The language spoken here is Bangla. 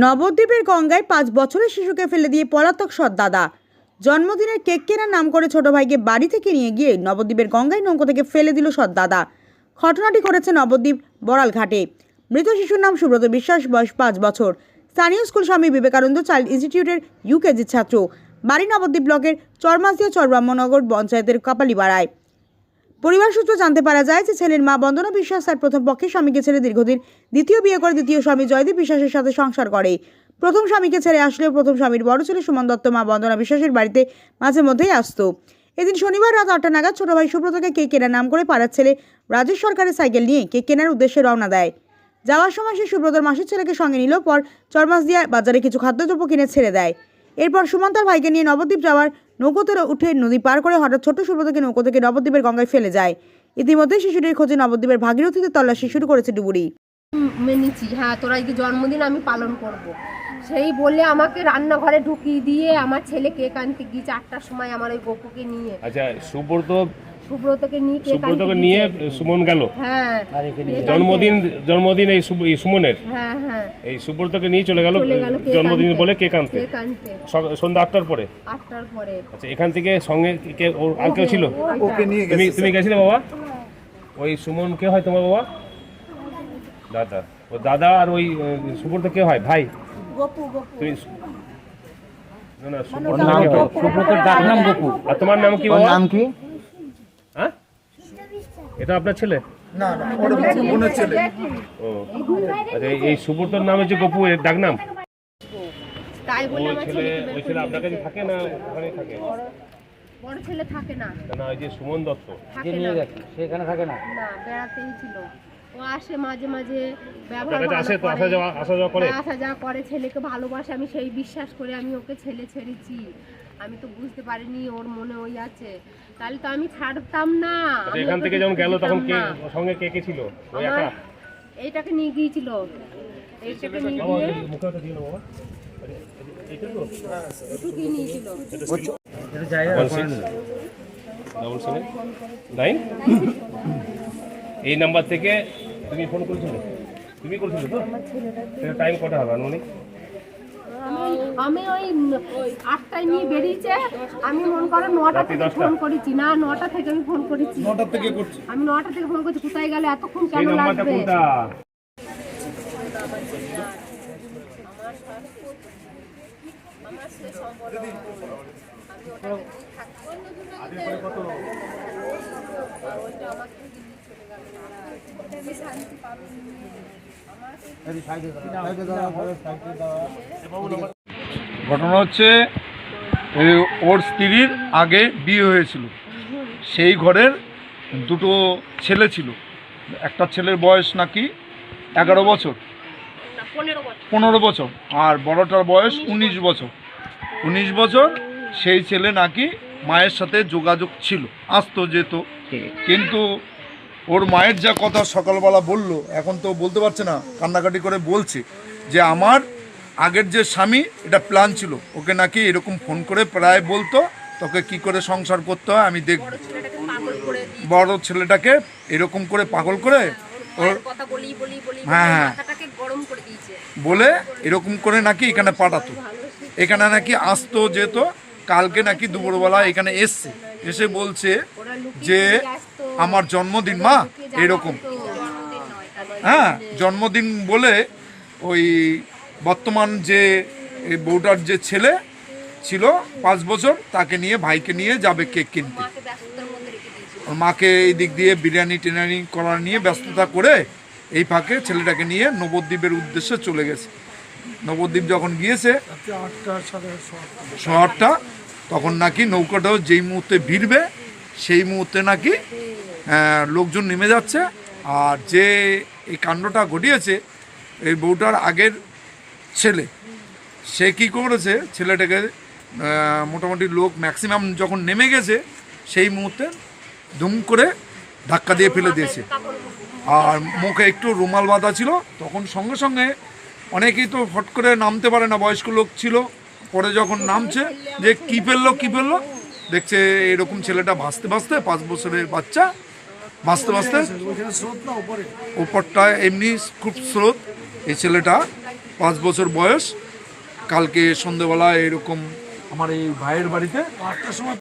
নবদ্বীপের গঙ্গায় পাঁচ বছরের শিশুকে ফেলে দিয়ে পলাতক সৎ দাদা। জন্মদিনের কেক কেনার নাম করে ছোট ভাইকে বাড়ি থেকে নিয়ে গিয়ে নবদ্বীপের গঙ্গায় নৌকো থেকে ফেলে দিল সৎ দাদা। ঘটনাটি ঘটেছে নবদ্বীপ বড়ালঘাটে। মৃত শিশুর নাম সুব্রত বিশ্বাস, বয়স পাঁচ বছর। স্থানীয় স্কুল স্বামী বিবেকানন্দ চাইল্ড ইনস্টিটিউটের ইউকেজির ছাত্র। বাড়ি নবদ্বীপ ব্লকের চরমাসিয়া চরব্রাহ্মণনগর পঞ্চায়েতের কাপালিপাড়ায়। পরিবার সূত্র জানতে পারা যায় যে ছেলের মা বন্দনা বিশ্বাস তার প্রথম পক্ষে স্বামীকে ছেড়ে দীর্ঘদিন দ্বিতীয় বিয়ে করে দ্বিতীয় স্বামী জয়দীপ বিশ্বাসের সাথে সংসার করে। প্রথম স্বামীকে ছেড়ে আসলেও প্রথম স্বামীর বড় ছেলে সুমন দত্ত মা বন্দনা বিশ্বাসের বাড়িতে মাঝে মধ্যেই আসতো। এদিন শনিবার রাত আটটা নাগাদ ছোট ভাই সুব্রতকে কেক কেনার নাম করে পাড়ার ছেলে রাজেশ সরকারের সাইকেল নিয়ে কেক কেনার উদ্দেশ্যে রওনা দেয়। যাওয়ার সময় সে সুব্রতর মাসির ছেলেকে সঙ্গে নিল পর চরমাস দিয়ে বাজারে কিছু খাদ্যদ্রব্য কিনে ছেড়ে দেয়। এরপর সুমন্তার ভাইকে নিয়ে নবদ্বীপ যাওয়ার নৌকোতে উঠে নদী পার করে হঠাৎ ছোট সুব্রতকে নৌকো থেকে নবদ্বীপের গঙ্গায় ফেলে যায়। ইতিমধ্যে শিশুটির খোঁজে নবদ্বীপের ভাগীরথীতে তল্লাশি শুরু করেছে ডুবুরি। মেনেছি হ্যাঁ তোরা আজকে জন্মদিন আমি পালন করব। সেই বলে আমাকে রান্নাঘরে ঢুকিয়ে দিয়ে আমার ছেলে কেক আনতে গিয়ে চারটার সময় আমার ওই গপুকে নিয়ে। আচ্ছা সুব্রত সুব্রতকে নিয়ে সুব্রতকে নিয়ে সুমন গেল। হ্যাঁ। জন্মদিন জন্মদিন এই সুমনের। হ্যাঁ হ্যাঁ। এই সুব্রতকে নিয়ে চলে গেল জন্মদিন বলে আনতে সক- সন্ধ্যা আটটার পরে। আটটার পরে। আচ্ছা এখান থেকে সঙ্গে কে আর কেউ ছিল? ওকে নিয়ে তুমি তুমি গেছিলে বাবা? ওই সুমন কে হয় তোমার বাবা? দাদা। ও দাদা আর ওই সুব্রত কে হয়? ভাই? তুমি না না সুব্রত কে ডাক নাম গপু। আর তোমার নাম কি ওর বাবা? নাম কি? হ্যাঁ? এটা আপনার ছেলে? না না ওর ছেলে। ও। আচ্ছা এই- সুব্রতর নাম হচ্ছে গপু এর ডাক নাম? তাই বলে আমার ছেলে ওই ছেলে আপনার কাছে থাকে না ওখানে থাকে? বড় ছেলে থাকে না। না ওই যে সুমন দত্ত। থাকে নিয়ে গেছে সেখানে থাকে না। না বেড়াতেই ছিল। ও আসে মাঝে মাঝে ব্যবহার আপনার কাছে ভালো আসে তো আসা যাওয়া আসা যাওয়া করে? আসা যাওয়া করে ছেলেকে ভালোবাসে। আমি সেই বিশ্বাস করে আমি ওকে ছেলে ছেড়েছি। আমি তো বুঝতে পারিনি ওর মনে ওই আছে। তাহলে তো আমি ছাড়তাম না। আচ্ছা এখান থেকে যখন গেল তখন কে। সঙ্গে কে কে ছিল? ওই একা? এইটাকে নিয়ে গিয়েছিল। এইটাকে নিয়ে গিয়ে এই মুখে ওটা দিয়ে নাও বাবা। এইটা তো ঢুকিয়ে নিয়েছিল double six. Double seven. Nine? এই নাম্বার থেকে তুমি ফোন করেছিলে? তুমি করেছিলে তো? টাইম কটা হবে আনুমানিক? আমি ওই আটটায় নিয়ে বেরিয়েছে। আমি মনে করো নটা থেকে ফোন করেছি। না নটা থেকে আমি ফোন করেছি। নটার থেকে করছি। আমি নটা থেকে ফোন করছি কোথায় গেলে এতক্ষণ সেই কেন লাগবে? কোনটা? ঘটনা হচ্ছে ওর স্ত্রীর আগে বিয়ে হয়েছিল। সেই ঘরের দুটো ছেলে ছিল। একটা ছেলের বয়স নাকি এগারো বছর। পনেরো বছর। আর বড়টার বয়স উনিশ বছর। উনিশ বছর সেই ছেলে নাকি মায়ের সাথে যোগাযোগ ছিল আসতো যেত। কিন্তু ওর মায়ের যা কথা সকালবেলা বলল এখন তো বলতে পারছে না কান্নাকাটি করে বলছে যে আমার আগের যে স্বামী এটা প্ল্যান ছিল। ওকে নাকি এরকম ফোন করে প্রায় বলতো তোকে কি করে সংসার করতে হয় আমি দেখব বড় ছেলেটাকে এরকম করে পাগল করে ওর হ্যাঁ হ্যাঁ। গরম করে দিয়েছে। বলে এরকম করে নাকি এখানে পাঠাতো। এখানে নাকি আসতো যেত কালকে নাকি দুপুরবেলা এখানে এসছে। এসে বলছে যে আমার জন্মদিন মা এরকম। হ্যাঁ জন্মদিন বলে ওই বর্তমান যে এই বউটার যে ছেলে ছিল পাঁচ বছর তাকে নিয়ে ভাইকে নিয়ে যাবে কেক কিনতে। ওর মাকে এই দিক দিয়ে বিরিয়ানি টিরিয়ানি করা নিয়ে ব্যস্ততা করে এই ফাঁকে ছেলেটাকে নিয়ে নবদ্বীপের উদ্দেশ্যে চলে গেছে। নবদ্বীপ যখন গিয়েছে শহরটা তখন নাকি নৌকাটাও যেই মুহূর্তে ভিড়বে সেই মুহূর্তে নাকি লোকজন নেমে যাচ্ছে। আর যে এই কাণ্ডটা ঘটিয়েছে এই বউটার আগের ছেলে। সে কি করেছে? ছেলেটাকে মোটামুটি লোক ম্যাক্সিমাম যখন নেমে গেছে সেই মুহূর্তে ধুম করে ধাক্কা দিয়ে ফেলে দিয়েছে। আর মুখে একটু রুমাল বাঁধা ছিল। তখন সঙ্গে সঙ্গে অনেকেই তো ফট করে নামতে পারে না বয়স্ক লোক ছিল। পরে যখন নামছে যে কি ফেলল কি ফেলল দেখছে এরকম ছেলেটা ভাসতে ভাসতে পাঁচ বছরের বাচ্চা ভাসতে ভাসতে ওপরটা এমনি খুব স্রোত। এই ছেলেটা পাঁচ বছর বয়স। কালকে সন্ধেবেলা এরকম আমার এই ভাইয়ের বাড়িতে আটটার সময়